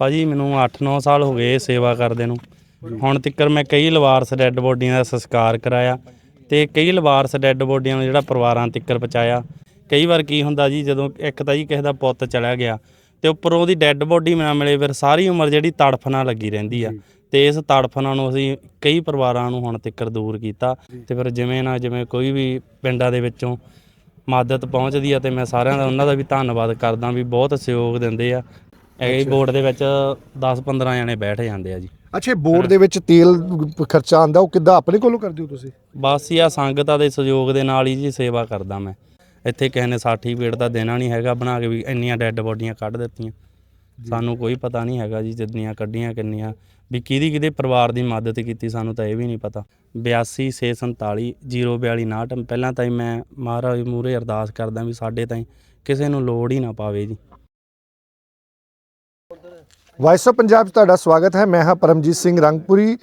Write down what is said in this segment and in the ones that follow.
ਭਾਜੀ ਮੈਨੂੰ 8-9 ਸਾਲ ਹੋ ਗਏ ਸੇਵਾ ਕਰਦੇ ਨੂੰ। ਹੁਣ ਤੱਕਰ ਮੈਂ ਕਈ ਲਵਾਰਸ ਡੈੱਡ ਬੋਡੀਆਂ ਦਾ ਸੰਸਕਾਰ ਕਰਾਇਆ ਤੇ ਕਈ ਲਵਾਰਸ ਡੈੱਡ ਬੋਡੀਆਂ ਨੂੰ ਜਿਹੜਾ ਪਰਿਵਾਰਾਂ ਤੱਕਰ ਪਹੁੰਚਾਇਆ। ਕਈ ਵਾਰ ਕੀ ਹੁੰਦਾ ਜੀ, ਜਦੋਂ ਇੱਕ ਤਾਂ ਜੀ ਕਿਸੇ ਦਾ ਪੁੱਤ ਚਲਾ ਗਿਆ ਤੇ ਉੱਪਰੋਂ ਉਹਦੀ ਡੈੱਡ ਬੋਡੀ ਨਾ ਮਿਲੇ, ਫਿਰ ਸਾਰੀ ਉਮਰ ਜਿਹੜੀ ਤੜਫਨਾ ਲੱਗੀ ਰਹਿੰਦੀ ਆ। ਤੇ ਇਸ ਤੜਫਨਾ ਨੂੰ ਅਸੀਂ ਕਈ ਪਰਿਵਾਰਾਂ ਨੂੰ ਹੁਣ ਤੱਕਰ ਦੂਰ ਕੀਤਾ ਤੇ ਫਿਰ ਜਿਵੇਂ ਨਾ ਜਿਵੇਂ ਕੋਈ ਵੀ ਪਿੰਡਾਂ ਦੇ ਵਿੱਚੋਂ ਮਦਦ ਪਹੁੰਚਦੀ ਆ ਤੇ ਮੈਂ ਸਾਰਿਆਂ ਦਾ, ਉਹਨਾਂ ਦਾ ਵੀ ਧੰਨਵਾਦ ਕਰਦਾ ਵੀ ਬਹੁਤ ਸਹਿਯੋਗ ਦਿੰਦੇ ਆ। ਇਹ ਬੋਰਡ ਦੇ ਵਿੱਚ 10-15 ਜਣੇ ਬੈਠ ਜਾਂਦੇ ਆ ਜੀ। ਅੱਛਾ ਬੋਰਡ ਦੇ ਵਿੱਚ ਤੇਲ ਖਰਚਾ ਆਂਦਾ ਉਹ ਕਿੱਦਾਂ ਆਪਣੇ ਕੋਲੋਂ ਕਰਦੇ ਹੋ ਤੁਸੀਂ? ਬਸ ਹੀ ਆ ਸੰਗਤਾਂ ਦੇ ਸਹਿਯੋਗ ਦੇ ਨਾਲ ਹੀ ਜੀ ਸੇਵਾ ਕਰਦਾ ਮੈਂ। ਇੱਥੇ ਕਿਸੇ ਨੇ ਸਰਟੀਫਿਕੇਟ ਤਾਂ ਦੇਣਾ ਨਹੀਂ ਹੈਗਾ ਬਣਾ ਕੇ ਵੀ ਇੰਨੀਆਂ ਡੈੱਡ ਬੋਡੀਆਂ ਕੱਢ ਦਿੱਤੀਆਂ। ਸਾਨੂੰ ਕੋਈ ਪਤਾ ਨਹੀਂ ਹੈਗਾ ਜੀ ਜਿੰਨੀਆਂ ਕੱਢੀਆਂ ਕਿੰਨੀਆਂ। ਵੀ ਕਿਹਦੀ ਕਿਹਦੇ ਪਰਿਵਾਰ ਦੀ ਮਦਦ ਕੀਤੀ ਸਾਨੂੰ ਤਾਂ ਇਹ ਵੀ ਨਹੀਂ ਪਤਾ। 82 042 ਪਹਿਲਾਂ ਤਾਂ ਹੀ ਮੈਂ ਮਹਾਰਾਜ ਮੂਰੇ ਅਰਦਾਸ ਕਰਦਾ ਵੀ ਸਾਡੇ ਤਾਈਂ ਕਿਸੇ ਨੂੰ ਲੋੜ ਹੀ ਨਾ ਪਾਵੇ ਜੀ। ਵਾਇਸ ਆਫ ਪੰਜਾਬ 'ਚ ਤੁਹਾਡਾ ਸਵਾਗਤ ਹੈ। ਮੈਂ ਹਾਂ ਪਰਮਜੀਤ ਸਿੰਘ ਰੰਗਪੁਰੀ।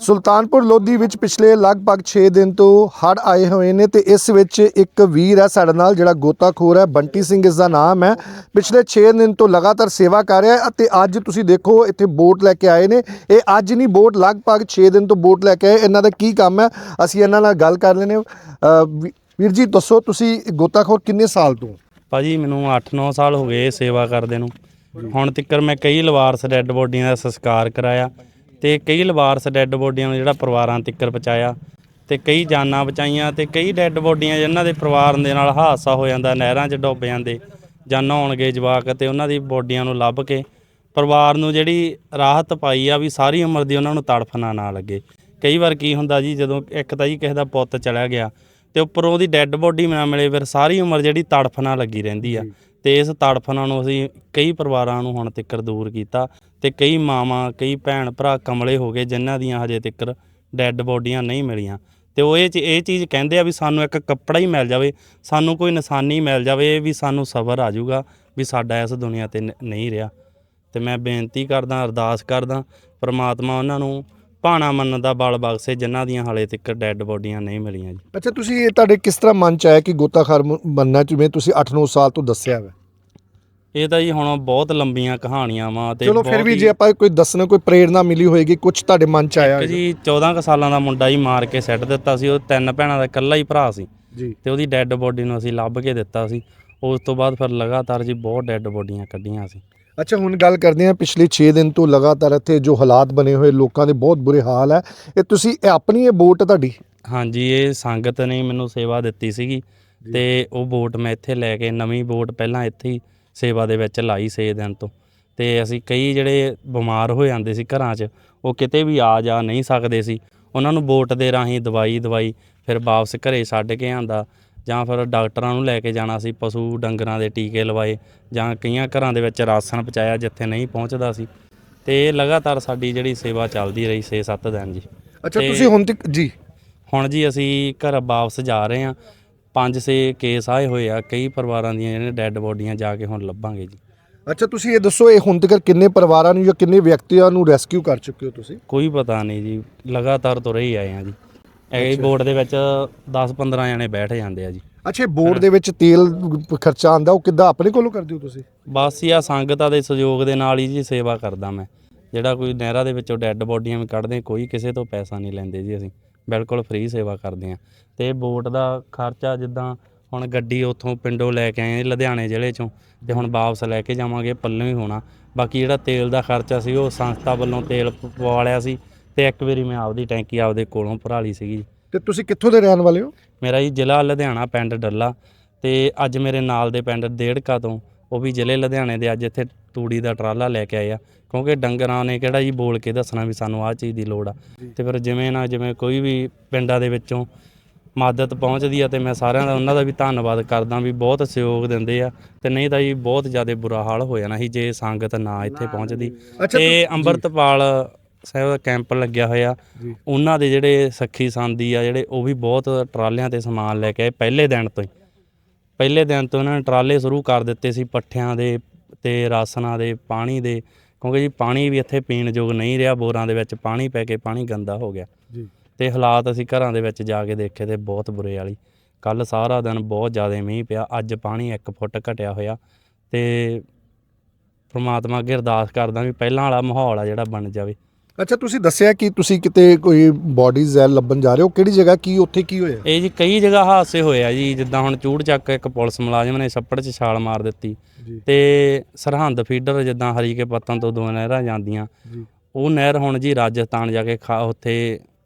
ਸੁਲਤਾਨਪੁਰ ਲੋਧੀ ਵਿੱਚ ਪਿਛਲੇ ਲਗਭਗ 6 ਦਿਨ ਤੋਂ ਹੜ ਆਏ ਹੋਏ ਨੇ ਤੇ ਇਸ ਵਿੱਚ ਇੱਕ ਵੀਰ ਹੈ ਸਾਡੇ ਨਾਲ ਜਿਹੜਾ ਗੋਤਾਖੋਰ ਹੈ। ਬੰਟੀ ਸਿੰਘ ਇਸ ਦਾ ਨਾਮ ਹੈ। ਪਿਛਲੇ 6 ਦਿਨ ਤੋਂ ਲਗਾਤਾਰ ਸੇਵਾ ਕਰ ਰਿਹਾ ਹੈ ਅਤੇ ਅੱਜ ਤੁਸੀਂ ਦੇਖੋ ਇੱਥੇ ਬੋਟ ਲੈ ਕੇ ਆਏ ਨੇ। ਇਹ ਅੱਜ ਨਹੀਂ ਬੋਟ ਲਗਭਗ 6 ਦਿਨ ਤੋਂ ਬੋਟ ਲੈ ਕੇ ਆਏ। ਇਹਨਾਂ ਦਾ ਕੀ ਕੰਮ ਹੈ? ਅਸੀਂ ਇਹਨਾਂ ਨਾਲ ਗੱਲ ਕਰ ਲੈਨੇ ਅ, ਵੀਰ ਜੀ ਦੱਸੋ ਤੁਸੀਂ ਗੋਤਾਖੋਰ ਕਿੰਨੇ ਸਾਲ ਤੋਂ? ਭਾਜੀ ਮੈਨੂੰ 8-9 ਸਾਲ ਹੋ ਗਏ ਸੇਵਾ ਕਰਦੇ ਨੂੰ। ਹੁਣ ਤੱਕਰ ਮੈਂ ਕਈ ਲਵਾਰਸ ਡੈੱਡ ਬੋਡੀਆਂ ਦਾ ਸੰਸਕਾਰ ਕਰਾਇਆ ਤੇ ਕਈ ਲਵਾਰਸ ਡੈੱਡ ਬੋਡੀਆਂ ਨੂੰ ਜਿਹੜਾ ਪਰਿਵਾਰਾਂ ਤੱਕਰ ਪਹੁੰਚਾਇਆ ਤੇ ਕਈ ਜਾਨਾਂ ਬਚਾਈਆਂ ਤੇ ਕਈ ਡੈੱਡ ਬੋਡੀਆਂ ਜਿਨ੍ਹਾਂ ਦੇ ਪਰਿਵਾਰ ਦੇ ਨਾਲ ਹਾਦਸਾ ਹੋ ਜਾਂਦਾ, ਨਹਿਰਾਂ 'ਚ ਡੁੱਬ ਜਾਂਦੇ ਜਾਂ ਨਹਾਉਣਗੇ ਜਵਾਕ ਤੇ ਉਹਨਾਂ ਦੀ ਬੋਡੀਆਂ ਨੂੰ ਲੱਭ ਕੇ ਪਰਿਵਾਰ ਨੂੰ ਜਿਹੜੀ ਰਾਹਤ ਪਾਈ ਆ ਵੀ ਸਾਰੀ ਉਮਰ ਦੀ ਉਹਨਾਂ ਨੂੰ ਤੜਫਣਾ ਨਾ ਲੱਗੇ। ਕਈ ਵਾਰ ਕੀ ਹੁੰਦਾ ਜੀ, ਜਦੋਂ ਇੱਕ ਤਾਂ ਜੀ ਕਿਸੇ ਦਾ ਪੁੱਤ ਚਲਾ ਗਿਆ ਤੇ ਉੱਪਰੋਂ ਉਹਦੀ ਡੈੱਡ ਬੋਡੀ ਨਾ ਮਿਲੇ ਫਿਰ ਸਾਰੀ ਉਮਰ ਜਿਹੜੀ ਤੜਫ ਨਾਲ ਲੱਗੀ ਰਹਿੰਦੀ ਆ। ਤੇ ਇਸ ਤੜਫਨਾਂ ਨੂੰ ਅਸੀਂ ਕਈ ਪਰਿਵਾਰਾਂ ਨੂੰ ਹੁਣ ਤੱਕਰ ਦੂਰ ਕੀਤਾ ਤੇ ਕਈ ਮਾਵਾਂ ਕਈ ਭੈਣ ਭਰਾ ਕਮਲੇ ਹੋ ਗਏ ਜਿਨ੍ਹਾਂ ਦੀਆਂ ਹਜੇ ਤੱਕਰ ਡੈੱਡ ਬੋਡੀਆਂ ਨਹੀਂ ਮਿਲੀਆਂ। ਤੇ ਉਹ ਇਹ ਚ- ਇਹ ਚੀਜ਼ ਕਹਿੰਦੇ ਆ ਵੀ ਸਾਨੂੰ ਇੱਕ ਕੱਪੜਾ ਹੀ ਮਿਲ ਜਾਵੇ ਸਾਨੂੰ ਕੋਈ ਨਿਸ਼ਾਨੀ ਮਿਲ ਜਾਵੇ ਵੀ ਸਾਨੂੰ ਸਬਰ ਆ ਜਾਊਗਾ ਵੀ ਸਾਡਾ ਇਸ ਦੁਨੀਆ ਤੇ ਨਹੀਂ ਰਿਹਾ। ਤੇ ਮੈਂ ਬੇਨਤੀ ਕਰਦਾ ਅਰਦਾਸ ਕਰਦਾ ਪ੍ਰਮਾਤਮਾ ਉਹਨਾਂ ਨੂੰ ਭਾਣਾ ਮੰਨਣ ਦਾ ਬਲ ਬਖਸ਼ੇ ਜਿਨ੍ਹਾਂ ਦੀਆਂ ਹਾਲੇ ਤੱਕ ਡੈੱਡ ਬੋਡੀਆਂ ਨਹੀਂ ਮਿਲੀਆਂ ਜੀ। ਅੱਛਾ ਤੁਸੀਂ ਇਹ ਤੁਹਾਡੇ ਕਿਸ ਤਰ੍ਹਾਂ ਮਨ ਚ ਆਇਆ ਕਿ ਗੋਤਾਖੋਰ ਬਣਨਾ ਜਿਵੇਂ ਤੁਸੀਂ 8-9 ਸਾਲ ਤੋਂ ਦੱਸਿਆ ਹੈ ਇਹ ਤਾਂ ਜੀ ਹੁਣ ਬਹੁਤ ਲੰਬੀਆਂ ਕਹਾਣੀਆਂ ਵਾ ਤੇ ਚਲੋ ਫਿਰ ਵੀ ਜੇ ਆਪਾਂ ਕੋਈ ਦੱਸਣਾ ਕੋਈ ਪ੍ਰੇਰਣਾ ਮਿਲੀ ਹੋਏਗੀ ਕੁਝ ਤੁਹਾਡੇ ਮਨ ਚ ਆਇਆ ਜੀ 14 ਕੁ ਸਾਲਾਂ ਦਾ ਮੁੰਡਾ ਹੀ ਮਾਰ ਕੇ ਸੱਟ ਦਿੱਤਾ ਸੀ ਉਹ ਤਿੰਨ ਭੈਣਾਂ ਦਾ ਇਕੱਲਾ ਹੀ ਭਰਾ ਸੀ। ਜੀ। ਤੇ ਉਹਦੀ ਡੈੱਡ ਬੋਡੀ ਨੂੰ ਅਸੀਂ ਲੱਭ ਕੇ ਦਿੱਤਾ ਸੀ। ਉਸ ਤੋਂ ਬਾਅਦ ਫਿਰ ਲਗਾਤਾਰ ਜੀ ਬਹੁਤ ਡੈੱਡ ਬੋਡੀਆਂ ਕੱਢੀਆਂ ਸੀ। ਅੱਛਾ ਹੁਣ ਗੱਲ ਕਰਦੇ ਹਾਂ ਪਿਛਲੇ 6 ਦਿਨ ਤੋਂ ਲਗਾਤਾਰ ਇੱਥੇ ਜੋ ਹਾਲਾਤ ਬਣੇ ਹੋਏ ਲੋਕਾਂ ਦੇ ਬਹੁਤ ਬੁਰੇ ਹਾਲ ਹੈ। ਇਹ ਤੁਸੀਂ ਇਹ ਆਪਣੀ ਇਹ ਬੋਟ ਹੈ ਤੁਹਾਡੀ? ਹਾਂਜੀ ਇਹ ਸੰਗਤ ਨੇ ਮੈਨੂੰ ਸੇਵਾ ਦਿੱਤੀ ਸੀਗੀ ਤੇ ਉਹ ਬੋਟ ਮੈਂ ਇੱਥੇ ਲੈ ਕੇ ਨਵੀਂ ਬੋਟ ਪਹਿਲਾਂ ਇੱਥੇ ਹੀ ਸੇਵਾ ਦੇ ਵਿੱਚ ਲਾਈ 6 ਦਿਨ ਤੋਂ। ਤੇ ਅਸੀਂ ਕਈ ਜਿਹੜੇ ਬਿਮਾਰ ਹੋ ਜਾਂਦੇ ਸੀ ਘਰਾਂ 'ਚ ਉਹ ਕਿਤੇ ਵੀ ਆ ਜਾ ਨਹੀਂ ਸਕਦੇ ਸੀ। ਉਹਨਾਂ ਨੂੰ ਬੋਟ ਦੇ ਰਾਹੀਂ ਦਵਾਈ ਦਵਾਈ ਫਿਰ ਵਾਪਸ ਘਰੇ ਛੱਡ ਕੇ ਆਂਦਾ ਜਾਂ ਫਿਰ ਡਾਕਟਰਾਂ ਨੂੰ ਲੈ ਕੇ ਜਾਣਾ ਸੀ ਪਸ਼ੂ ਡੰਗਰਾਂ ਦੇ ਟੀਕੇ ਲਵਾਏ ਜਾਂ ਕਈਆਂ ਘਰਾਂ ਦੇ ਵਿੱਚ ਰਾਸ਼ਨ ਪਹੁੰਚਾਇਆ ਜਿੱਥੇ ਨਹੀਂ ਪਹੁੰਚਦਾ ਸੀ। ਤੇ ਇਹ ਲਗਾਤਾਰ ਸਾਡੀ ਜਿਹੜੀ ਸੇਵਾ ਚੱਲਦੀ ਰਹੀ 6-7 ਦਿਨ ਜੀ। ਅੱਛਾ ਤੇ- ਤੁਸੀਂ ਹੁਣ ਤੱਕ ਜੀ। ਹੁਣ ਜੀ ਅਸੀਂ ਘਰ ਵਾਪਸ ਜਾ ਰਹੇ ਹਾਂ। ਪੰਜ ਛੇ ਕੇਸ ਆਏ ਹੋਏ ਆ ਕਈ ਪਰਿਵਾਰਾਂ ਦੀਆਂ ਜਿਹੜੇ ਡੈੱਡ ਬੋਡੀਆਂ ਜਾ ਕੇ ਹੁਣ ਲੱਭਾਂਗੇ ਜੀ। ਅੱਛਾ ਤੁਸੀਂ ਇਹ ਦੱਸੋ ਇਹ ਹੁਣ ਤੱਕ ਕਿੰਨੇ ਪਰਿਵਾਰਾਂ ਨੂੰ ਜਾਂ ਕਿੰਨੇ ਵਿਅਕਤੀਆਂ ਨੂੰ ਰੈਸਕਿਊ ਕਰ ਚੁੱਕੇ ਹੋ ਤੁਸੀਂ? ਕੋਈ ਪਤਾ ਨਹੀਂ ਜੀ ਲਗਾਤਾਰ ਤੁਰੇ ਹੀ ਆਏ ਆ ਜੀ। ਇਹ ਬੋਰਡ ਦੇ ਵਿੱਚ 10-15 ਜਣੇ ਬੈਠ ਜਾਂਦੇ ਆ ਜੀ। ਅੱਛਾ ਬੋਟ ਦੇ ਵਿੱਚ ਤੇਲ ਖਰਚਾ ਆਂਦਾ ਉਹ ਕਿੱਦਾਂ ਆਪਣੇ ਕੋਲੋਂ ਕਰਦੇ ਹੋ ਤੁਸੀਂ? ਬਸ ਹੀ ਆ ਸੰਗਤਾਂ ਦੇ ਸਹਿਯੋਗ ਦੇ ਨਾਲ ਹੀ ਜੀ ਸੇਵਾ ਕਰਦਾ ਮੈਂ। ਜਿਹੜਾ ਕੋਈ ਨਹਿਰਾਂ ਦੇ ਵਿੱਚੋਂ ਡੈੱਡ ਬੋਡੀਆਂ ਵੀ ਕੱਢਦੇ ਕੋਈ ਕਿਸੇ ਤੋਂ ਪੈਸਾ ਨਹੀਂ ਲੈਂਦੇ ਜੀ ਅਸੀਂ। ਬਿਲਕੁਲ ਫ੍ਰੀ ਸੇਵਾ ਕਰਦੇ ਆ ਤੇ ਬੋਟ ਦਾ ਖਰਚਾ ਜਿੱਦਾਂ ਹੁਣ ਗੱਡੀ ਉੱਥੋਂ ਪਿੰਡੋਂ ਲੈ ਕੇ ਆਏ ਲੁਧਿਆਣੇ ਜ਼ਿਲ੍ਹੇ ਚੋਂ। ਤੇ ਹੁਣ ਵਾਪਸ ਲੈ ਕੇ ਜਾਵਾਂਗੇ ਪੱਲੋਂ ਹੀ ਹੋਣਾ। ਬਾਕੀ ਜਿਹੜਾ ਤੇਲ ਦਾ ਖਰਚਾ ਸੀ ਉਹ ਸੰਸਥਾ ਵੱਲੋਂ ਤੇਲ ਪਵਾ ਲਿਆ ਸੀ। ਤੇ ਇੱਕ ਵਾਰੀ ਮੈਂ ਆਪਦੀ ਟੈਂਕੀ ਆਪਦੇ ਕੋਲੋਂ ਭਰਾ ਲਈ ਸੀਗੀ ਤੇ ਤੁਸੀਂ ਕਿੱਥੋਂ ਦੇ ਰਹਿਣ ਵਾਲੇ ਹੋ? ਮੇਰਾ ਜੀ ਜ਼ਿਲ੍ਹਾ ਲੁਧਿਆਣਾ ਪਿੰਡ ਡੱਲਾ। ਤੇ ਅੱਜ ਮੇਰੇ ਨਾਲ ਦੇ ਪਿੰਡ ਡੇੜਕਾ ਤੋਂ ਉਹ ਵੀ ਜ਼ਿਲ੍ਹੇ ਲੁਧਿਆਣੇ ਦੇ ਅੱਜ ਇੱਥੇ ਤੂੜੀ ਦਾ ਟਰਾਲਾ ਲੈ ਕੇ ਆਏ ਆ। ਕਿਉਂਕਿ ਡੰਗਰਾਂ ਨੇ ਕਿਹੜਾ ਜੀ ਬੋਲ ਕੇ ਦੱਸਣਾ ਵੀ ਸਾਨੂੰ ਆਹ ਚੀਜ਼ ਦੀ ਲੋੜ ਆ। ਤੇ ਫਿਰ ਜਿਵੇਂ ਨਾ ਜਿਵੇਂ ਕੋਈ ਵੀ ਪਿੰਡਾਂ ਦੇ ਵਿੱਚੋਂ ਮਦਦ ਪਹੁੰਚਦੀ ਆ ਤੇ ਮੈਂ ਸਾਰਿਆਂ ਦਾ ਉਹਨਾਂ ਦਾ ਵੀ ਧੰਨਵਾਦ ਕਰਦਾ ਵੀ ਬਹੁਤ ਸਹਿਯੋਗ ਦਿੰਦੇ ਆ। ਤੇ ਨਹੀਂ ਤਾਂ ਜੀ ਬਹੁਤ ਜ਼ਿਆਦਾ ਬੁਰਾ ਹਾਲ ਹੋ ਜਾਣਾ ਸੀ ਜੇ ਸੰਗਤ ਨਾ ਇੱਥੇ ਪਹੁੰਚਦੀ। ਤੇ ਅੰਮ੍ਰਿਤਪਾਲ ਸਾਹਿਬ ਦਾ ਕੈਂਪ ਲੱਗਿਆ ਹੋਇਆ। ਉਹਨਾਂ ਦੇ ਜਿਹੜੇ ਸਖੀ ਸੰਦੀ ਆ ਜਿਹੜੇ ਉਹ ਵੀ ਬਹੁਤ ਟਰਾਲਿਆਂ ਤੇ ਸਮਾਨ ਲੈ ਕੇ ਆਏ ਪਹਿਲੇ ਦਿਨ ਤੋਂ ਹੀ। ਪਹਿਲੇ ਦਿਨ ਤੋਂ ਉਹਨਾਂ ਨੇ ਟਰਾਲੇ ਸ਼ੁਰੂ ਕਰ ਦਿੱਤੇ ਸੀ ਪੱਠਿਆਂ ਦੇ ਤੇ ਰਾਸਨਾਂ ਦੇ ਪਾਣੀ ਦੇ ਕਿਉਂਕਿ ਜੀ ਪਾਣੀ ਵੀ ਇੱਥੇ ਪੀਣ ਯੋਗ ਨਹੀਂ ਰਿਹਾ ਬੋਰਾਂ ਦੇ ਵਿੱਚ ਪਾਣੀ ਪੈ ਕੇ ਪਾਣੀ ਗੰਦਾ ਹੋ ਗਿਆ। ਜੀ। ਤੇ ਹਾਲਾਤ ਅਸੀਂ ਘਰਾਂ ਦੇ ਵਿੱਚ ਜਾ ਕੇ ਦੇਖੇ ਤੇ ਬਹੁਤ ਬੁਰੇ ਵਾਲੀ ਕੱਲ ਸਾਰਾ ਦਿਨ ਬਹੁਤ ਜ਼ਿਆਦਾ ਮੀਂਹ ਪਿਆ ਅੱਜ ਪਾਣੀ 1 ਫੁੱਟ ਘਟਿਆ ਹੋਇਆ। ਤੇ ਪ੍ਰਮਾਤਮਾ ਅੱਗੇ ਅਰਦਾਸ ਕਰਦਾ ਵੀ ਪਹਿਲਾਂ ਵਾਲਾ ਮਾਹੌਲ ਆ ਜਿਹੜਾ ਬਣ ਜਾਵੇ। ਅੱਛਾ ਤੁਸੀਂ ਦੱਸਿਆ ਕਿ ਤੁਸੀਂ ਕਿਤੇ ਕੋਈ ਬਾਡੀਜ਼ ਹੈ ਲੱਭਣ ਜਾ ਰਹੇ ਹੋ? ਕਿਹੜੀ ਜਗ੍ਹਾ ਕੀ ਉੱਥੇ ਕੀ ਹੋਇਆ? ਇਹ ਜੀ ਕਈ ਜਗ੍ਹਾ ਹਾਦਸੇ ਹੋਏ ਆ ਜੀ ਜਿੱਦਾਂ ਹੁਣ ਚੂੜ ਚੱਕ ਇੱਕ ਪੁਲਿਸ ਮੁਲਾਜ਼ਮ ਨੇ ਛੱਪੜ 'ਚ ਛਾਲ ਮਾਰ ਦਿੱਤੀ ਤੇ ਸਰਹੰਦ ਫੀਡਰ ਜਿੱਦਾਂ ਹਰੀਕੇ ਪੱਤਨ ਤੋਂ ਦੋ ਨਹਿਰਾਂ ਜਾਂਦੀਆਂ। ਉਹ ਨਹਿਰ ਹੁਣ ਜੀ ਰਾਜਸਥਾਨ ਜਾ ਕੇ ਖਾ ਉੱਥੇ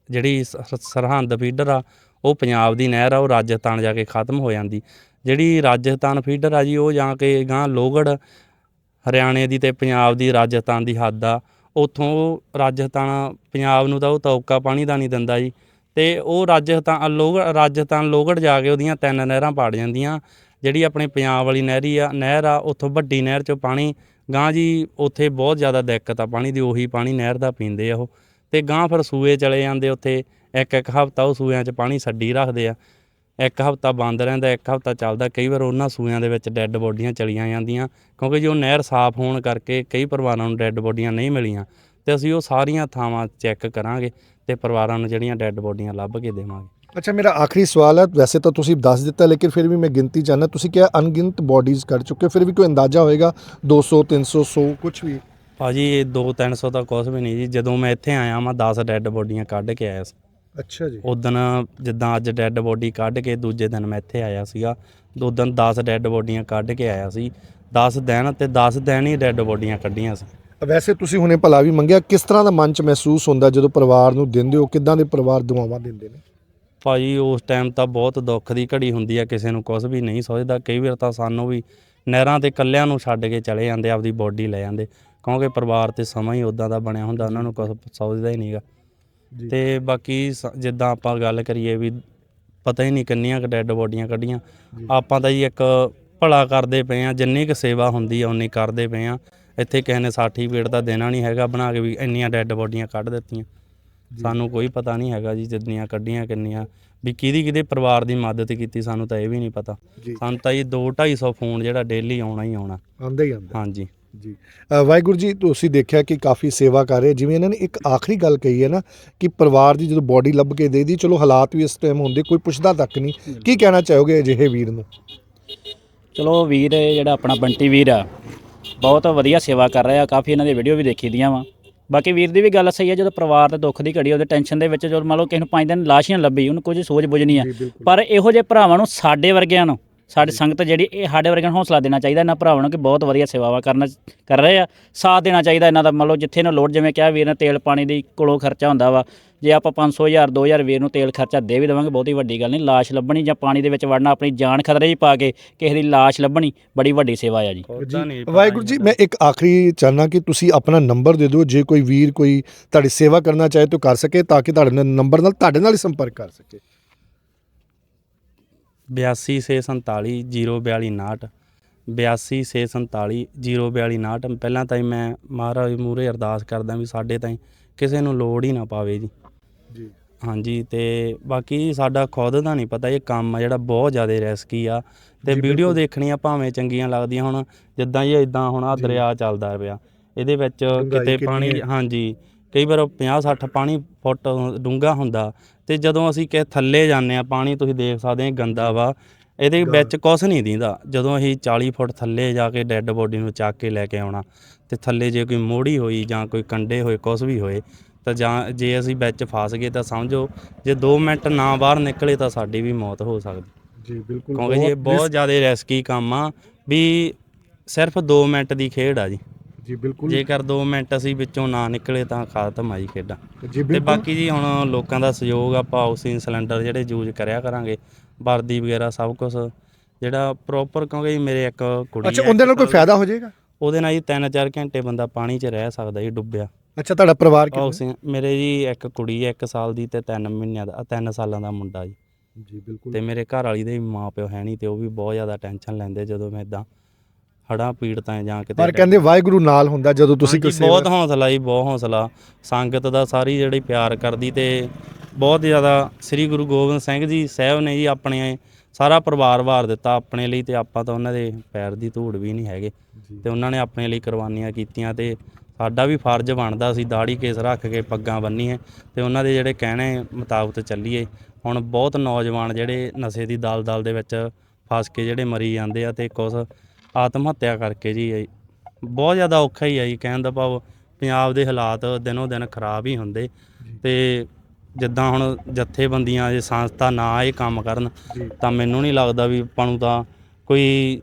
ਜਿਹੜੀ ਸ- ਸਰਹੰਦ ਫੀਡਰ ਆ ਉਹ ਪੰਜਾਬ ਦੀ ਨਹਿਰ ਆ ਉਹ ਰਾਜਸਥਾਨ ਜਾ ਕੇ ਖਤਮ ਹੋ ਜਾਂਦੀ। ਜਿਹੜੀ ਰਾਜਸਥਾਨ ਫੀਡਰ ਆ ਜੀ ਉਹ ਜਾ ਕੇ ਗਾਂ ਲੋਹਗੜ ਹਰਿਆਣੇ ਦੀ ਤੇ ਪੰਜਾਬ ਦੀ ਰਾਜਸਥਾਨ ਦੀ ਹੱਦ ਆ ਉੱਥੋਂ ਰਾਜਸਥਾਨ, ਪੰਜਾਬ ਨੂੰ ਤਾਂ ਉਹ ਤੌਕਾ ਪਾਣੀ ਦਾ ਨਹੀਂ ਦਿੰਦਾ ਜੀ। ਤੇ ਉਹ ਰਾਜਸਥਾਨ ਲੋਹਗੜ ਰਾਜਸਥਾਨ ਲੋਹਗੜ ਜਾ ਕੇ ਉਹਦੀਆਂ ਤਿੰਨ ਨਹਿਰਾਂ ਪਾੜ ਜਾਂਦੀਆਂ। ਜਿਹੜੀ ਆਪਣੇ ਪੰਜਾਬ ਵਾਲੀ ਨਹਿਰੀ ਆ, ਨਹਿਰ ਆ, ਉੱਥੋਂ ਵੱਡੀ ਨਹਿਰ ਚੋਂ ਪਾਣੀ ਗਾਂ ਜੀ ਉੱਥੇ ਬਹੁਤ ਜ਼ਿਆਦਾ ਦਿੱਕਤ ਆ ਪਾਣੀ ਦੀ, ਉਹੀ ਪਾਣੀ ਨਹਿਰ ਦਾ ਪੀਂਦੇ ਆ ਉਹ। ਤੇ ਗਾਂ ਫਿਰ ਸੂਏ ਚਲੇ ਜਾਂਦੇ ਉੱਥੇ ਇੱਕ ਇੱਕ ਹਫ਼ਤਾ ਉਹ ਸੂਇਆਂ 'ਚ ਪਾਣੀ ਛੱਡੀ ਰੱਖਦੇ ਆ। ਇੱਕ ਹਫ਼ਤਾ ਬੰਦ ਰਹਿੰਦਾ ਇੱਕ ਹਫ਼ਤਾ ਚੱਲਦਾ ਕਈ ਵਾਰ ਉਹਨਾਂ ਸੂਇਆਂ ਦੇ ਵਿੱਚ ਡੈੱਡ ਬੋਡੀਆਂ ਚਲੀਆਂ ਜਾਂਦੀਆਂ ਕਿਉਂਕਿ ਜੋ ਨਹਿਰ ਸਾਫ਼ ਹੋਣ ਕਰਕੇ ਕਈ ਪਰਿਵਾਰਾਂ ਨੂੰ ਡੈੱਡ ਬੋਡੀਆਂ ਨਹੀਂ ਮਿਲੀਆਂ ਤੇ ਅਸੀਂ ਉਹ ਸਾਰੀਆਂ ਥਾਵਾਂ ਚੈੱਕ ਕਰਾਂਗੇ ਤੇ ਪਰਿਵਾਰਾਂ ਨੂੰ ਜਿਹੜੀਆਂ ਡੈੱਡ ਬੋਡੀਆਂ ਲੱਭ ਕੇ ਦੇਵਾਂਗੇ। ਅੱਛਾ ਮੇਰਾ ਆਖਰੀ ਸਵਾਲ ਹੈ ਵੈਸੇ ਤਾਂ ਤੁਸੀਂ ਦੱਸ ਦਿੱਤਾ ਲੇਕਿਨ ਫਿਰ ਵੀ ਮੈਂ ਗਿਣਤੀ ਜਾਣਨਾ ਤੁਸੀਂ ਕਿਹਾ ਅਣਗਿਣਤ ਬਾਡੀਜ਼ ਕਰ ਚੁੱਕੇ ਫਿਰ ਵੀ ਕੋਈ ਅੰਦਾਜ਼ਾ ਹੋਏਗਾ 200 300 100 ਕੁਝ ਵੀ? ਭਾਜੀ ਇਹ 2 300 ਤਾਂ ਕੁਛ ਵੀ ਨਹੀਂ ਜੀ ਜਦੋਂ ਮੈਂ ਇੱਥੇ ਆਇਆ ਮੈਂ 10 ਡੈੱਡ ਬੋਡੀਆਂ ਕੱਢ ਕੇ ਆਇਆ ਸੀ। ਅੱਛਾ ਜੀ। ਉਦਣ ਜਿੱਦਾਂ ਅੱਜ ਡੈੱਡ ਬੋਡੀ ਕੱਢ ਕੇ ਦੂਜੇ ਦਿਨ ਮੈਂ ਇੱਥੇ ਆਇਆ ਸੀਗਾ ਉਦੋਂ 10 ਡੈੱਡ ਬੋਡੀਆਂ ਕੱਢ ਕੇ ਆਇਆ ਸੀ 10 ਦਿਨ ਤੇ 10 ਦਿਨ ਹੀ ਡੈੱਡ ਬੋਡੀਆਂ ਕੱਢੀਆਂ ਸੀ। ਵੈਸੇ ਤੁਸੀਂ ਹੁਣੇ ਭਲਾ ਵੀ ਮੰਗਿਆ ਕਿਸ ਤਰ੍ਹਾਂ ਦਾ ਮਨ ਚ ਮਹਿਸੂਸ ਹੁੰਦਾ ਜਦੋਂ ਪਰਿਵਾਰ ਨੂੰ ਦਿੰਦੇ ਹੋ ਕਿਦਾਂ ਦੇ ਪਰਿਵਾਰ ਦੁਆਵਾਂ ਦਿੰਦੇ ਨੇ? ਭਾਜੀ ਉਸ ਟਾਈਮ ਤਾਂ ਬਹੁਤ ਦੁੱਖ ਦੀ ਘੜੀ ਹੁੰਦੀ ਆ ਕਿਸੇ ਨੂੰ ਕੁਝ ਵੀ ਨਹੀਂ ਸੋਚਦਾ ਕਈ ਵਾਰ ਤਾਂ ਸਾਨੂੰ ਵੀ ਨਹਿਰਾਂ ਤੇ ਕੱਲਿਆਂ ਨੂੰ ਛੱਡ ਕੇ ਚਲੇ ਜਾਂਦੇ ਆਪਦੀ ਬੋਡੀ ਲੈ ਜਾਂਦੇ ਕਿਉਂਕਿ ਪਰਿਵਾਰ ਤੇ ਸਮਾਂ ਹੀ ਉਦਾਂ ਦਾ ਬਣਿਆ ਹੁੰਦਾ ਉਹਨਾਂ ਨੂੰ ਕੁਝ ਸੋਚਦਾ ਹੀ ਨਹੀਂਗਾ। ਤੇ ਬਾਕੀ ਸ- ਜਿੱਦਾਂ ਆਪਾਂ ਗੱਲ ਕਰੀਏ ਵੀ ਪਤਾ ਹੀ ਨਹੀਂ ਕਿੰਨੀਆਂ ਕੁ ਡੈੱਡ ਬੋਡੀਆਂ ਕੱਢੀਆਂ। ਆਪਾਂ ਤਾਂ ਜੀ ਇੱਕ ਭਲਾ ਕਰਦੇ ਪਏ ਆ ਜਿੰਨੀ ਕੁ ਸੇਵਾ ਹੁੰਦੀ ਆ ਉਨੀ ਕਰਦੇ ਪਏ ਆ ਇੱਥੇ ਕਿਸੇ ਨੇ ਸਰਟੀਫਿਕੇਟ ਤਾਂ ਦੇਣਾ ਨਹੀਂ ਹੈਗਾ ਬਣਾ ਕੇ ਵੀ ਇੰਨੀਆਂ ਡੈੱਡ ਬੋਡੀਆਂ ਕੱਢ ਦਿੱਤੀਆਂ। ਸਾਨੂੰ ਕੋਈ ਪਤਾ ਨਹੀਂ ਹੈਗਾ ਜੀ ਜਿੰਨੀਆਂ ਕੱਢੀਆਂ ਕਿੰਨੀਆਂ। ਵੀ ਕਿਹਦੀ ਕਿਹਦੇ ਪਰਿਵਾਰ ਦੀ ਮਦਦ ਕੀਤੀ ਸਾਨੂੰ ਤਾਂ ਇਹ ਵੀ ਨਹੀਂ ਪਤਾ। ਜੀ। ਸਾਨੂੰ ਤਾਂ ਇਹ 2 250 ਫੋਨ ਜਿਹੜਾ ਡੇਲੀ ਆਉਣਾ ਹੀ ਆਉਣਾ। ਆਂਦਾ ਹੀ ਆਂਦਾ ਹਾਂਜੀ। ਜੀ। ਵਾਹਿਗੁਰੂ ਜੀ ਤੁਸੀਂ ਦੇਖਿਆ ਕਿ ਕਾਫੀ ਸੇਵਾ ਕਰ ਰਹੇ। ਜਿਵੇਂ ਇਹਨਾਂ ਨੇ ਇੱਕ ਆਖਰੀ ਗੱਲ ਕਹੀ ਹੈ ਨਾ ਕਿ ਪਰਿਵਾਰ ਦੀ ਜਦੋਂ ਬਾਡੀ ਲੱਭ ਕੇ ਦੇ ਦੀ ਚਲੋ ਹਾਲਾਤ ਵੀ ਇਸ ਟਾਈਮ ਹੁੰਦੇ ਕੋਈ ਪੁੱਛਦਾ ਤੱਕ ਨਹੀਂ। ਕੀ ਕਹਿਣਾ ਚਾਹੋਗੇ ਅਜਿਹੇ ਵੀਰ ਨੂੰ? ਚਲੋ ਵੀਰ ਜਿਹੜਾ ਆਪਣਾ ਬੰਟੀ ਵੀਰ ਆ ਬਹੁਤ ਵਧੀਆ ਸੇਵਾ ਕਰ ਰਿਹਾ। ਕਾਫੀ ਇਹਨਾਂ ਦੀ ਵੀਡੀਓ ਵੀ ਦੇਖੀ ਦੀਆਂ ਵਾ। ਬਾਕੀ ਵੀਰ ਦੀ ਵੀ ਗੱਲ ਸਹੀ ਹੈ ਜਦੋਂ ਪਰਿਵਾਰ ਦੇ ਦੁੱਖ ਦੀ ਘੜੀ ਉਹਦੇ ਟੈਨਸ਼ਨ ਦੇ ਵਿੱਚ ਜਦੋਂ ਮੰਨ ਲਓ ਕਿਸੇ ਨੂੰ ਪੰਜ ਦਿਨ ਲਾਸ਼ ਹੀ ਨਾ ਲੱਭੀ ਉਹਨੂੰ ਕੁਝ ਸੋਚ ਬੁਝ ਨਹੀਂ ਆ। ਪਰ ਇਹੋ ਜਿਹੇ ਭਰਾਵਾਂ ਨੂੰ ਸਾਡੇ ਵਰਗਿਆਂ ਨੂੰ ਸਾਡੀ ਸੰਗਤ ਜਿਹੜੀ ਇਹ ਸਾਡੇ ਵਰਗਿਆਂ ਨੂੰ ਹੌਸਲਾ ਦੇਣਾ ਚਾਹੀਦਾ ਇਹਨਾਂ ਭਰਾਵਾਂ ਨੂੰ ਕਿ ਬਹੁਤ ਵਧੀਆ ਸੇਵਾਵਾ ਕਰਨਾ ਕਰ ਰਹੇ ਆ। ਸਾਥ ਦੇਣਾ ਚਾਹੀਦਾ ਇਹਨਾਂ ਦਾ ਮੰਨ ਲਓ ਜਿੱਥੇ ਇਹਨਾਂ ਲੋੜ ਜਿਵੇਂ ਕਿਹਾ ਵੀਰ ਨੇ ਤੇਲ ਪਾਣੀ ਦੀ ਕੋਲੋਂ ਖਰਚਾ ਹੁੰਦਾ ਵਾ ਜੇ ਆਪਾਂ 500 ਹਜ਼ਾਰ 2000 ਵੀਰ ਨੂੰ ਤੇਲ ਖਰਚਾ ਦੇ ਵੀ ਦੇਵਾਂਗੇ ਬਹੁਤੀ ਵੱਡੀ ਗੱਲ ਨਹੀਂ ਲਾਸ਼ ਲੱਭਣੀ ਜਾਂ ਪਾਣੀ ਦੇ ਵਿੱਚ ਵੜਨਾ ਆਪਣੀ ਜਾਨ ਖਤਰੇ 'ਚ ਪਾ ਕੇ ਕਿਸੇ ਦੀ ਲਾਸ਼ ਲੱਭਣੀ ਬੜੀ ਵੱਡੀ ਸੇਵਾ ਆ ਜੀ। ਵਾਹਿਗੁਰੂ ਜੀ ਮੈਂ ਇੱਕ ਆਖਰੀ ਚਾਹਨਾ ਕਿ ਤੁਸੀਂ ਆਪਣਾ ਨੰਬਰ ਦੇ ਦਿਓ ਜੇ ਕੋਈ ਵੀਰ ਕੋਈ ਤੁਹਾਡੀ ਸੇਵਾ ਕਰਨਾ ਚਾਹੇ ਤਾਂ ਕਰ ਸਕੇ ਤਾਂ ਕਿ ਤੁਹਾਡੇ ਨਾਲ ਨੰਬਰ ਨਾਲ ਤੁਹਾਡੇ ਨਾਲ ਹੀ ਸੰਪਰਕ ਕਰ ਸਕੇ। 8247 04259 8247 04259 ਪਹਿਲਾਂ ਤਾਂ ਹੀ ਮੈਂ ਮਹਾਰਾਜ ਮੂਰੇ ਅਰਦਾਸ ਕਰਦਾ ਵੀ ਸਾਡੇ ਤਾਈਂ ਕਿਸੇ ਨੂੰ ਲੋੜ ਹੀ ਨਾ ਪਾਵੇ ਜੀ ਜੀ ਹਾਂਜੀ ਤੇ ਬਾਕੀ ਸਾਡਾ ਖੁਦ ਦਾ ਨਹੀਂ ਪਤਾ ਇਹ ਕੰਮ ਆ ਜਿਹੜਾ ਬਹੁਤ ਜ਼ਿਆਦਾ ਰਿਸਕੀ ਆ ਤੇ ਵੀਡੀਓ। ਦੇਖਣੀਆਂ ਭਾਵੇਂ ਚੰਗੀਆਂ ਲੱਗਦੀਆਂ ਹੁਣ ਜਿੱਦਾਂ ਹੀ ਇਦਾਂ ਹੁਣ ਆ। ਦਰਿਆ ਚੱਲਦਾ ਪਿਆ ਇਹਦੇ ਵਿੱਚ ਕਿਤੇ ਪਾਣੀ? ਹਾਂਜੀ ਕਈ ਵਾਰ 50 60 ਪਾਣੀ ਫੁੱਟ ਡੂੰਘਾ ਹੁੰਦਾ ਤੇ ਜਦੋਂ ਅਸੀਂ ਕਿ ਥੱਲੇ ਜਾਂਦੇ ਆ ਪਾਣੀ ਤੁਸੀਂ ਦੇਖ ਸਕਦੇ ਆ ਗੰਦਾ ਵਾ ਇਹਦੇ ਵਿੱਚ ਕੁਝ ਨਹੀਂ ਦਿੰਦਾ। ਜਦੋਂ ਅਸੀਂ 40 ਫੁੱਟ ਥੱਲੇ ਜਾ ਕੇ ਡੈੱਡ ਬੋਡੀ ਨੂੰ ਚੱਕ ਕੇ ਲੈ ਕੇ ਆਉਣਾ ਤੇ ਥੱਲੇ ਜੇ ਕੋਈ ਮੋੜੀ ਹੋਈ ਜਾਂ ਕੋਈ ਕੰਡੇ ਹੋਏ ਕੁਝ ਵੀ ਹੋਏ ਤਾਂ ਜਾਂ ਜੇ ਅਸੀਂ ਵਿੱਚ ਫਸ ਗਏ ਤਾਂ ਸਮਝੋ ਜੇ 2 ਮਿੰਟ ਨਾ ਬਾਹਰ ਨਿਕਲੇ ਤਾਂ ਸਾਡੀ ਵੀ ਮੌਤ ਹੋ ਸਕਦੀ। ਜੀ ਬਿਲਕੁਲ। ਕਿਉਂਕਿ ਜੀ ਇਹ ਬਹੁਤ ਜ਼ਿਆਦਾ ਰਿਸਕੀ ਕੰਮ ਆ ਵੀ ਸਿਰਫ 2 ਮਿੰਟ ਦੀ ਖੇਡ ਆ ਜੀ। ਜੀ ਬਿਲਕੁਲ। ਜੇਕਰ 2 ਮਿੰਟ ਅਸੀਂ ਵਿੱਚੋਂ ਨਾ ਨਿਕਲੇ ਤਾਂ ਖਤਮ ਆ ਜੀ ਖੇਡਾਂ। ਜੀ ਤੇ ਬਿਲਕੁਲ। ਬਾਕੀ ਜੀ ਹੁਣ ਲੋਕਾਂ ਦਾ ਸਹਿਯੋਗ ਆਪਾਂ ਆਕਸੀਜਨ ਸਿਲੰਡਰ ਜਿਹੜੇ ਯੂਜ਼ ਕਰਿਆ ਕਰਾਂਗੇ ਵਰਦੀ ਵਗੈਰਾ ਸਭ ਕੁਝ ਜਿਹੜਾ ਪ੍ਰੋਪਰ ਕਿਉਂਕਿ ਜੀ ਮੇਰੇ ਇੱਕ ਕੁੜੀ ਅੱਛਾ ਉਹਦੇ ਨਾਲ ਕੋਈ ਫਾਇਦਾ ਹੋ ਜਾਏਗਾ? ਉਹਦੇ ਨਾਲ ਜੀ 3-4 ਘੰਟੇ ਬੰਦਾ ਪਾਣੀ 'ਚ ਰਹਿ ਸਕਦਾ ਜੀ ਡੁੱਬਿਆ। ਅੱਛਾ ਤੁਹਾਡਾ ਪਰਿਵਾਰ ਕਿੰਨਾ? ਆਕਸੀਜਨ ਮੇਰੇ ਜੀ ਇੱਕ ਕੁੜੀ ਹੈ 1 ਸਾਲ ਦੀ ਤੇ 3 ਮਹੀਨਿਆਂ ਦਾ 3 ਸਾਲਾਂ ਦਾ ਮੁੰਡਾ ਜੀ। ਜੀ ਬਿਲਕੁਲ। ਤੇ ਮੇਰੇ ਘਰ ਵਾਲੀ ਦੇ ਵੀ ਮਾਂ ਪਿਓ ਹੈ ਨਹੀਂ ਤੇ ਉਹ ਵੀ ਬਹੁਤ ਜ਼ਿਆਦਾ ਟੈਨਸ਼ਨ ਲੈਂਦੇ ਜਦੋਂ ਮੈਂ ਇਦਾਂ ਹੜਾਂ ਪੀੜਤਾਂ ਜਾਂ ਕਿਤੇ ਪਰ ਕਹਿੰਦੇ ਵਾਹਿਗੁਰੂ ਨਾਲ ਹੁੰਦਾ ਜਦੋਂ ਤੁਸੀਂ ਹਾਂਜੀ, ਬਹੁਤ ਹੌਸਲਾ ਜੀ ਬਹੁਤ ਹੌਸਲਾ। ਸੰਗਤ ਦਾ ਸਾਰੀ ਜਿਹੜੀ ਪਿਆਰ ਕਰਦੀ ਤੇ ਬਹੁਤ ਜ਼ਿਆਦਾ ਸ੍ਰੀ ਗੁਰੂ ਗੋਬਿੰਦ ਸਿੰਘ ਜੀ ਸਾਹਿਬ ਨੇ ਜੀ ਆਪਣੇ ਸਾਰਾ ਪਰਿਵਾਰ ਵਾਰ ਦਿੱਤਾ ਆਪਣੇ ਲਈ ਤੇ ਆਪਾਂ ਤਾਂ ਉਹਨਾਂ ਦੇ ਪੈਰ ਦੀ ਧੂੜ ਵੀ ਨਹੀਂ ਹੈਗੇ। ਤੇ ਉਹਨਾਂ ਨੇ ਆਪਣੇ ਲਈ ਕੁਰਬਾਨੀਆਂ ਕੀਤੀਆਂ ਤੇ ਸਾਡਾ ਵੀ ਫਰਜ਼ ਬਣਦਾ ਸੀ ਦਾੜੀ ਕੇਸ ਰੱਖ ਕੇ ਪੱਗਾਂ ਬੰਨੀਏ ਤੇ ਉਹਨਾਂ ਦੇ ਜਿਹੜੇ ਕਹਿਣੇ ਮੁਤਾਬਕ ਚੱਲੀਏ। ਹੁਣ ਬਹੁਤ ਨੌਜਵਾਨ ਜਿਹੜੇ ਨਸ਼ੇ ਦੀ ਦਲਦਲ ਦੇ ਵਿੱਚ ਫਸ ਕੇ ਜਿਹੜੇ ਮਰੀ ਜਾਂਦੇ ਆ ਤੇ ਕੁਝ ਆਤਮ ਹੱਤਿਆ ਕਰਕੇ ਜੀ ਇਹ ਬਹੁਤ ਜ਼ਿਆਦਾ ਔਖਾ ਹੀ ਆ ਜੀ ਕਹਿਣ ਦਾ ਭਾਵ ਪੰਜਾਬ ਦੇ ਹਾਲਾਤ ਦਿਨੋ ਦਿਨ ਖਰਾਬ ਹੀ ਹੁੰਦੇ। ਤੇ ਜਿੱਦਾਂ ਹੁਣ ਜਥੇਬੰਦੀਆਂ ਜੇ ਸੰਸਥਾ ਨਾ ਇਹ ਕੰਮ ਕਰਨ ਤਾਂ ਮੈਨੂੰ ਨਹੀਂ ਲੱਗਦਾ ਵੀ ਆਪਾਂ ਨੂੰ ਤਾਂ ਕੋਈ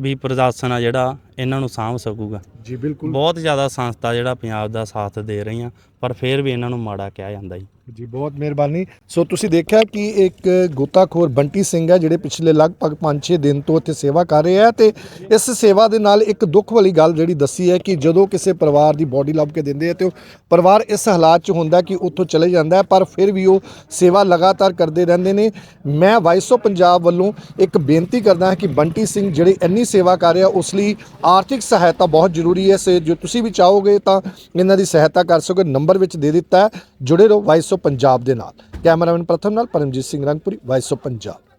ਵੀ ਪ੍ਰਸ਼ਾਸਨ ਆ ਜਿਹੜਾ ਇਹਨਾਂ ਨੂੰ ਸਾਂਭ ਸਕੂਗਾ। ਜੀ ਬਿਲਕੁਲ। ਬਹੁਤ ਜ਼ਿਆਦਾ ਸੰਸਥਾ ਜਿਹੜਾ ਪੰਜਾਬ ਦਾ ਸਾਥ ਦੇ ਰਹੀਆਂ ਪਰ ਫਿਰ ਵੀ ਇਹਨਾਂ ਨੂੰ ਮਾੜਾ ਕਿਹਾ ਜਾਂਦਾ ਜੀ। ਜੀ ਬਹੁਤ ਮਿਹਰਬਾਨੀ। ਸੋ ਤੁਸੀਂ ਦੇਖਿਆ ਕਿ ਇੱਕ ਗੋਤਾਖੋਰ ਬੰਟੀ ਸਿੰਘ ਹੈ ਜਿਹੜੇ ਪਿਛਲੇ ਲਗਭਗ 5-6 ਦਿਨ ਤੋਂ ਇੱਥੇ ਸੇਵਾ ਕਰ ਰਹੇ ਆ ਤੇ ਇਸ ਸੇਵਾ ਦੇ ਨਾਲ ਇੱਕ ਦੁੱਖ ਵਾਲੀ ਗੱਲ ਜਿਹੜੀ ਦੱਸੀ ਹੈ ਕਿ ਜਦੋਂ ਕਿਸੇ ਪਰਿਵਾਰ ਦੀ ਬੋਡੀ ਲੱਭ ਕੇ ਦਿੰਦੇ ਆ ਤੇ ਉਹ ਪਰਿਵਾਰ ਇਸ ਹਾਲਾਤ 'ਚ ਹੁੰਦਾ ਕਿ ਉੱਥੋਂ ਚਲੇ ਜਾਂਦਾ ਹੈ ਪਰ ਫਿਰ ਵੀ ਉਹ ਸੇਵਾ ਲਗਾਤਾਰ ਕਰਦੇ ਰਹਿੰਦੇ ਨੇ। ਮੈਂ ਵਾਇਸ ਪੰਜਾਬ ਵੱਲੋਂ ਇੱਕ ਬੇਨਤੀ ਕਰਦਾ ਹਾਂ ਕਿ ਬੰਟੀ ਸਿੰਘ ਜਿਹੜੇ ਇੰਨੀ ਸੇਵਾ ਕਰ ਰਿਹਾ ਉਸ ਲਈ ਆਰਥਿਕ ਸਹਾਇਤਾ ਬਹੁਤ ਜ਼ਰੂਰੀ ਹੈ, ਸੇ ਜੋ ਤੁਸੀਂ ਵੀ ਚਾਹੋਗੇ ਤਾਂ ਇਹਨਾਂ ਦੀ ਸਹਾਇਤਾ ਕਰ ਸਕੋਗੇ ਨੰਬਰ ਵਿੱਚ ਦੇ ਦਿੱਤਾ ਹੈ, ਜੁੜੇ ਰਹੋ ਵਾਇਸ ਆਫ ਪੰਜਾਬ ਦੇ ਨਾਲ। ਕੈਮਰਾਮੈਨ ਪ੍ਰਥਮ ਨਾਲ ਪਰਮਜੀਤ ਸਿੰਘ ਰੰਗਪੁਰੀ ਵਾਇਸ ਆਫ ਪੰਜਾਬ।